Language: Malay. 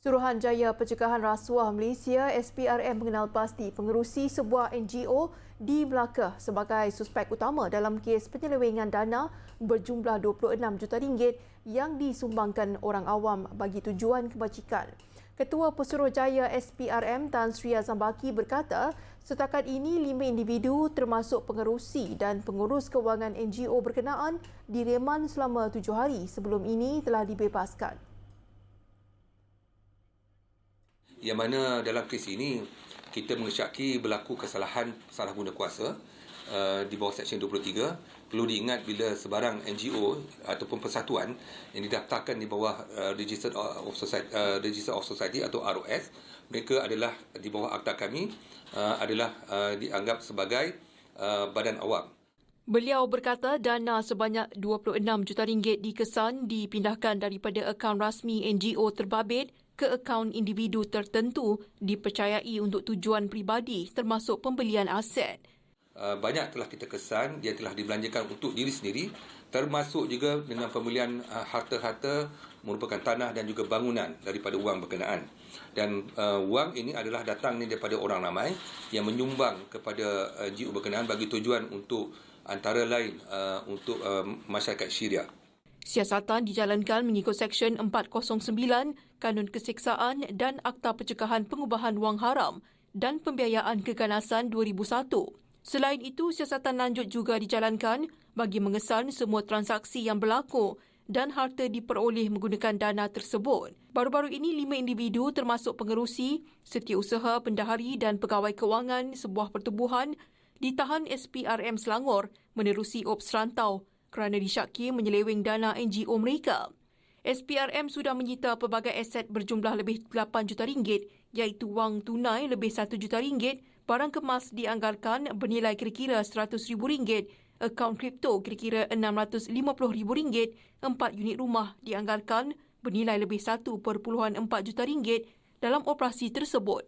Suruhanjaya Pencegahan Rasuah Malaysia SPRM mengenal pasti pengerusi sebuah NGO di Melaka sebagai suspek utama dalam kes penyelewengan dana berjumlah 26 juta ringgit yang disumbangkan orang awam bagi tujuan kebajikan. Ketua Pesuruhjaya SPRM Tan Sri Azambaki berkata, setakat ini lima individu termasuk pengerusi dan pengurus kewangan NGO berkenaan direman selama tujuh hari sebelum ini telah dibebaskan. Yang mana dalam kes ini kita mengesyaki berlaku kesalahan salah guna kuasa uh, di bawah Seksyen 23 perlu diingat bila sebarang NGO ataupun persatuan yang didaftarkan di bawah uh, Register of Society, uh, Register of Society atau ROS mereka adalah di bawah akta kami uh, adalah uh, dianggap sebagai uh, badan awam Beliau berkata dana sebanyak 26 juta ringgit dikesan dipindahkan daripada akaun rasmi NGO terbabit ke akaun individu tertentu dipercayai untuk tujuan peribadi termasuk pembelian aset. Uh, banyak telah kita kesan dia telah dibelanjakan untuk diri sendiri termasuk juga dengan pembelian uh, harta-harta merupakan tanah dan juga bangunan daripada wang berkenaan dan uh, wang ini adalah datang ni daripada orang ramai yang menyumbang kepada uh, GU berkenaan bagi tujuan untuk antara lain uh, untuk uh, masyarakat Syria. Siasatan dijalankan mengikut Seksyen 409 Kanun Keseksaan dan Akta Pencegahan Pengubahan Wang Haram dan Pembiayaan Keganasan 2001. Selain itu, siasatan lanjut juga dijalankan bagi mengesan semua transaksi yang berlaku dan harta diperoleh menggunakan dana tersebut. Baru-baru ini, lima individu termasuk pengerusi, setiausaha, pendahari dan pegawai kewangan sebuah pertubuhan ditahan SPRM Selangor menerusi Ops Rantau kerana disyaki menyeleweng dana NGO mereka. SPRM sudah menyita pelbagai aset berjumlah lebih 8 juta ringgit iaitu wang tunai lebih 1 juta ringgit, barang kemas dianggarkan bernilai kira-kira RM100,000, akaun kripto kira-kira RM650,000, empat unit rumah dianggarkan bernilai lebih 1.4 juta ringgit dalam operasi tersebut.